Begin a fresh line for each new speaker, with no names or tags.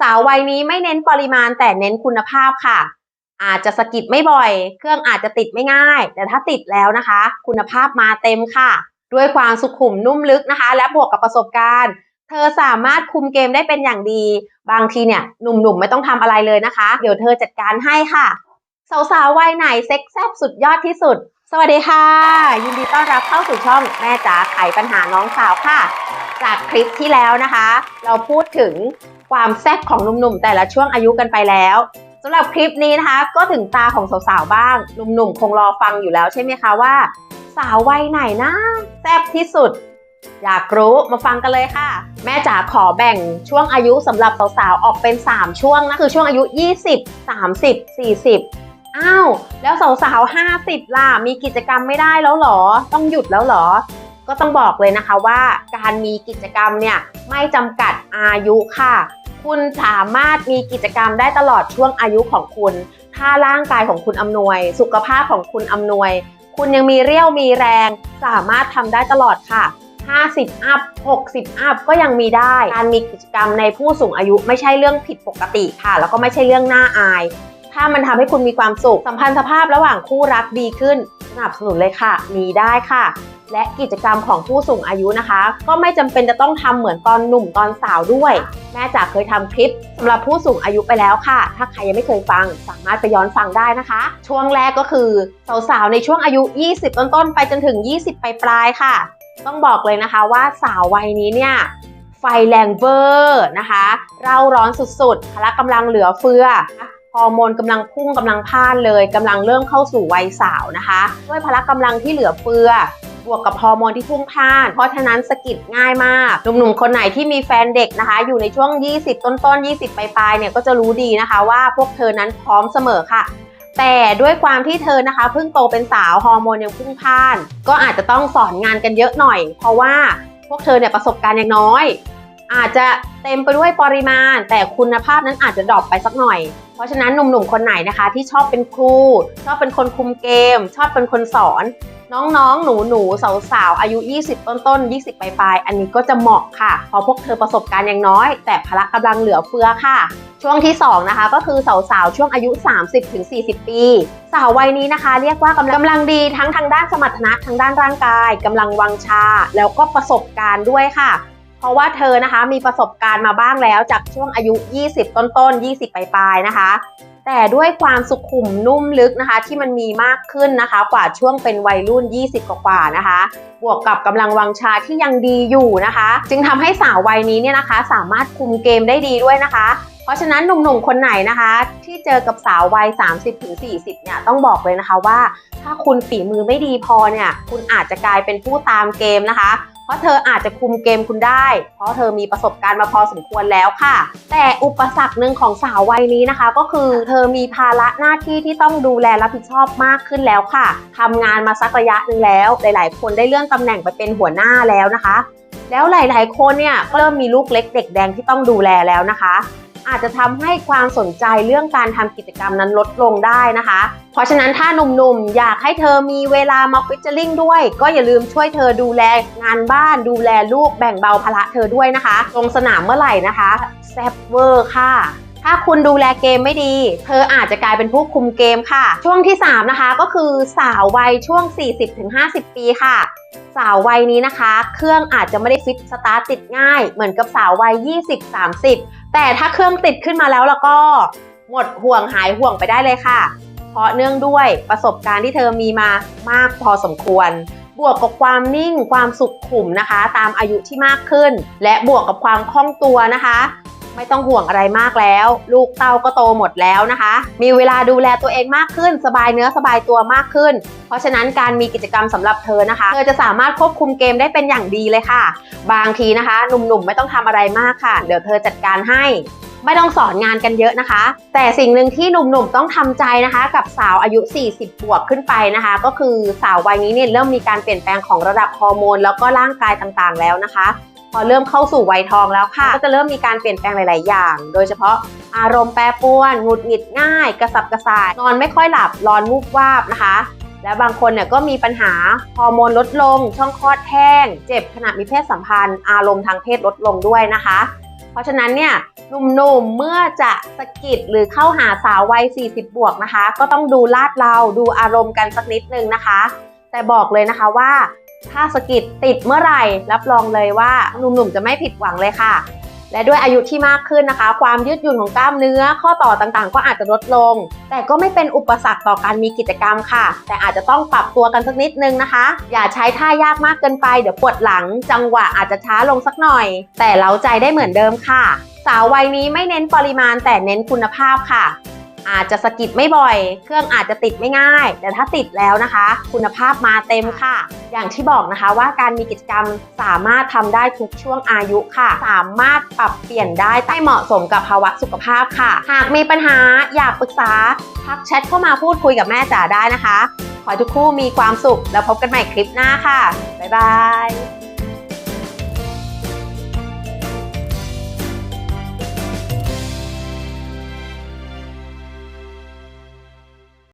สาววัยนี้ไม่เน้นปริมาณแต่เน้นคุณภาพค่ะ อาจจะสกิดไม่บ่อย เครื่องอาจจะติดไม่ง่าย แต่ถ้าติดแล้วนะคะ คุณภาพมาเต็มค่ะ ด้วยความสุขุมนุ่มลึกนะคะ และบวกกับประสบการณ์ เธอสามารถคุมเกมได้เป็นอย่างดี บางทีเนี่ยหนุ่มๆไม่ต้องทำอะไรเลยนะคะ เดี๋ยวเธอจัดการให้ค่ะ สาวๆวัยไหนเซ็กแซบสุดยอดที่สุด สวัสดีค่ะ ยินดีต้อนรับเข้าสู่ช่องแม่จ๋าไขปัญหาน้องสาวค่ะ จากคลิปที่แล้วนะคะ เราพูดถึงความแซ่บของหนุ่มๆแต่ละช่วงอายุกันไปแล้วสำหรับคลิปนี้นะคะ ก็ถึงตาของสาวๆบ้างหนุ่มๆคงรอฟังอยู่แล้วใช่ไหมคะว่า สาววัยไหนนะแซ่บที่สุด อยากรู้มาฟังกันเลยค่ะ แม่จ๋าขอแบ่งช่วงอายุสำหรับสาวๆออกเป็น 3 ช่วงนะคือช่วงอายุ 20 30 40 อ้าว แล้วสาวๆ50 ล่ะ มีกิจกรรมไม่ได้แล้วหรอ ต้องหยุดแล้วหรอ ก็ต้องบอกเลยนะคะว่าการมีกิจกรรมเนี่ยไม่จำกัดอายุค่ะ คุณสามารถมีกิจกรรมได้ตลอดช่วงอายุของคุณ ถ้าร่างกายของคุณอำนวย สุขภาพของคุณอำนวย คุณยังมีเรี่ยวมีแรง สามารถทำได้ตลอดค่ะ50 อัพ 60 อัพก็ยังมีได้ การมีกิจกรรมในผู้สูงอายุไม่ใช่เรื่องผิดปกติค่ะ แล้วก็ไม่ใช่เรื่องน่าอาย ถ้ามันทำให้คุณมีความสุข สัมพันธภาพระหว่างคู่รักดีขึ้น สนับสนุนเลยค่ะ มีได้ค่ะ และกิจกรรมของผู้สูงอายุนะคะ ก็ไม่จำเป็นจะต้องทำเหมือนตอนหนุ่มตอนสาวด้วย แม่จ๋าเคยทำคลิปสำหรับผู้สูงอายุไปแล้วค่ะ ถ้าใครยังไม่เคยฟังสามารถไปย้อนฟังได้นะคะ ช่วงแรกก็คือสาวๆในช่วงอายุ 20 ต้นๆไปจนถึง 20 ปลายๆค่ะ ต้องบอกเลยนะคะว่าสาววัยนี้เนี่ยไฟแรงเวอร์นะคะ เร่าร้อนสุดๆ พละกำลังเหลือเฟือ ฮอร์โมนกำลังพุ่งกำลังพ่านเลยกำลังเริ่มเข้าสู่วัยสาวนะคะ ด้วยพละกำลังที่เหลือเฟือบวกกับฮอร์โมนที่พุ่งพ่าน เพราะฉะนั้นสกิดง่ายมาก หนุ่มๆ คนไหนที่มีแฟนเด็กนะคะ อยู่ในช่วง 20 ต้นๆ 20 ปลายๆ เนี่ยก็จะรู้ดีนะคะว่าพวกเธอนั้นพร้อมเสมอค่ะ แต่ด้วยความที่เธอนะคะเพิ่งโตเป็นสาวฮอร์โมนยังพุ่งพ่าน ก็อาจจะต้องสอนงานกันเยอะหน่อย เพราะว่าพวกเธอเนี่ยประสบการณ์ยังน้อย อาจจะเต็มไปด้วยปริมาณ แต่คุณภาพนั้นอาจจะดรอปไปสักหน่อย เพราะฉะนั้นหนุ่มๆคนไหนนะคะ ที่ชอบเป็นครู ชอบเป็นคนคุมเกม ชอบเป็นคนสอน น้องๆ หนูๆ สาวๆ อายุ 20 ต้นๆ 20 ปลายๆ อันนี้ก็จะเหมาะค่ะ เพราะพวกเธอประสบการณ์ยังน้อย แต่พละกำลังเหลือเฟือค่ะ ช่วงที่ 2 นะคะ ก็คือสาวๆ ช่วงอายุ 30-40 ปี สาววัยนี้นะคะ เรียกว่ากำลังกำลังดีทั้งทางด้านสมรรถนะทางด้านร่างกายกำลังวังชา แล้วก็ประสบการณ์ด้วยค่ะ ราะว่าเธอนะคะมีประสบการณ์มาบ้างแล้วจากช่วงอายุ 20 ต้นๆ 20 ปลายๆนะคะ แต่ด้วยความสุขุมนุ่มลึกนะคะ ที่มันมีมากขึ้นนะคะ กว่าช่วงเป็นวัยรุ่น 20 กว่าๆนะคะ บวกกับกำลังวังชาที่ยังดีอยู่นะคะ จึงทำให้สาววัยนี้เนี่ยนะคะ สามารถคุมเกมได้ดีด้วยนะคะเพราะฉะนั้นหนุ่มๆ คนไหนนะคะ ที่เจอกับสาววัย 30-40 เนี่ยต้องบอกเลยนะคะว่า ถ้าคุณฝีมือไม่ดีพอเนี่ย คุณอาจจะกลายเป็นผู้ตามเกมนะคะ เพราะเธออาจจะคุมเกมคุณได้ เพราะเธอมีประสบการณ์มาพอสมควรแล้วค่ะ แต่อุปสรรคหนึ่งของสาววัยนี้นะคะ ก็คือเธอมีภาระหน้าที่ที่ต้องดูแลรับผิดชอบมากขึ้นแล้วค่ะทำงานมาสักระยะหนึ่งแล้ว หลาย ๆ คนได้เลื่อนตำแหน่งไปเป็นหัวหน้าแล้วนะคะแล้วหลาย ๆ คนเนี่ยก็เริ่มมีลูกเล็กเด็กแดงที่ต้องดูแลแล้วนะคะ อาจจะทำให้ความสนใจเรื่องการทำกิจกรรมนั้นลดลงได้นะคะ เพราะฉะนั้นถ้าหนุ่มๆ อยากให้เธอมีเวลามาฟิชเชอร์ลิงด้วย ก็อย่าลืมช่วยเธอดูแลงานบ้านดูแลลูกแบ่งเบาภาระเธอด้วยนะคะ ลงสนามเมื่อไหร่นะคะแซบเวอร์ค่ะถ้าคุณดูแลเกมไม่ดี เธออาจจะกลายเป็นผู้คุมเกมค่ะ ช่วงที่ 3 นะคะก็คือสาววัยช่วง 40-50 ปีค่ะ สาววัยนี้นะคะ เครื่องอาจจะไม่ได้ฟิตสตาร์ทติดง่าย เหมือนกับสาววัย 20-30 แต่ถ้าเครื่องติดขึ้นมาแล้วแล้วก็หมดห่วงหายห่วงไปได้เลยค่ะ เพราะเนื่องด้วยประสบการณ์ที่เธอมีมามากพอสมควร บวกกับความนิ่งความสุขขุมนะคะ ตามอายุที่มากขึ้น และบวกกับความคล่องตัวนะคะ ไม่ต้องห่วงอะไรมากแล้ว ลูกเต้าก็โตหมดแล้วนะคะ มีเวลาดูแลตัวเองมากขึ้น สบายเนื้อสบายตัวมากขึ้น เพราะฉะนั้นการมีกิจกรรมสำหรับเธอนะคะ เธอจะสามารถควบคุมเกมได้เป็นอย่างดีเลยค่ะ บางทีนะคะหนุ่มๆไม่ต้องทำอะไรมากค่ะ เดี๋ยวเธอจัดการให้ไม่ต้องสอนงานกันเยอะนะคะ แต่สิ่งหนึ่งที่หนุ่มๆต้องทำใจนะคะ กับสาวอายุ 40 บวกขึ้นไปนะคะ ก็คือสาววัยนี้เนี่ยเริ่มมีการเปลี่ยนแปลงของระดับฮอร์โมนแล้วก็ร่างกายต่างๆแล้วนะคะ พอเริ่มเข้าสู่วัยทองแล้วค่ะ ก็จะเริ่มมีการเปลี่ยนแปลงหลาย ๆ อย่าง โดยเฉพาะอารมณ์แปรปรวนหงุดหงิดง่าย กระสับกระส่าย นอนไม่ค่อยหลับ ร้อนวูบวาบนะคะ และบางคนเนี่ยก็มีปัญหาฮอร์โมนลดลง ช่องคลอดแห้ง เจ็บขณะมีเพศสัมพันธ์ อารมณ์ทางเพศลดลงด้วยนะคะ เพราะฉะนั้นเนี่ยหนุ่มๆ เมื่อจะสะกิดหรือเข้าหาสาววัย 40 บวกนะคะ ก็ต้องดูลาดเราดูอารมณ์กันสักนิดนึงนะคะ แต่บอกเลยนะคะว่า ถ้าสะกิดติดเมื่อไหร่ รับรองเลยว่าหนุ่มๆจะไม่ผิดหวังเลยค่ะ และด้วยอายุที่มากขึ้นนะคะ ความยืดหยุ่นของกล้ามเนื้อ ข้อต่อต่างๆ ก็อาจจะลดลง แต่ก็ไม่เป็นอุปสรรคต่อการมีกิจกรรมค่ะ แต่อาจจะต้องปรับตัวกันสักนิดนึงนะคะ อย่าใช้ท่ายากมากเกินไป เดี๋ยวปวดหลัง จังหวะอาจจะช้าลงสักหน่อย แต่เราใจได้เหมือนเดิมค่ะ สาววัยนี้ไม่เน้นปริมาณแต่เน้นคุณภาพค่ะ อาจจะสะกิดไม่บ่อย เครื่องอาจจะติดไม่ง่าย แต่ถ้าติดแล้วนะคะ คุณภาพมาเต็มค่ะ อย่างที่บอกนะคะว่าการมีกิจกรรมสามารถทำได้ทุกช่วงอายุค่ะ สามารถปรับเปลี่ยนได้ให้เหมาะสมกับภาวะสุขภาพค่ะ หากมีปัญหาอยากปรึกษาทักแชทเข้ามาพูดคุยกับแม่จ๋าได้นะคะ ขอทุกคู่มีความสุขแล้วพบกันใหม่คลิปหน้าค่ะบ๊ายบาย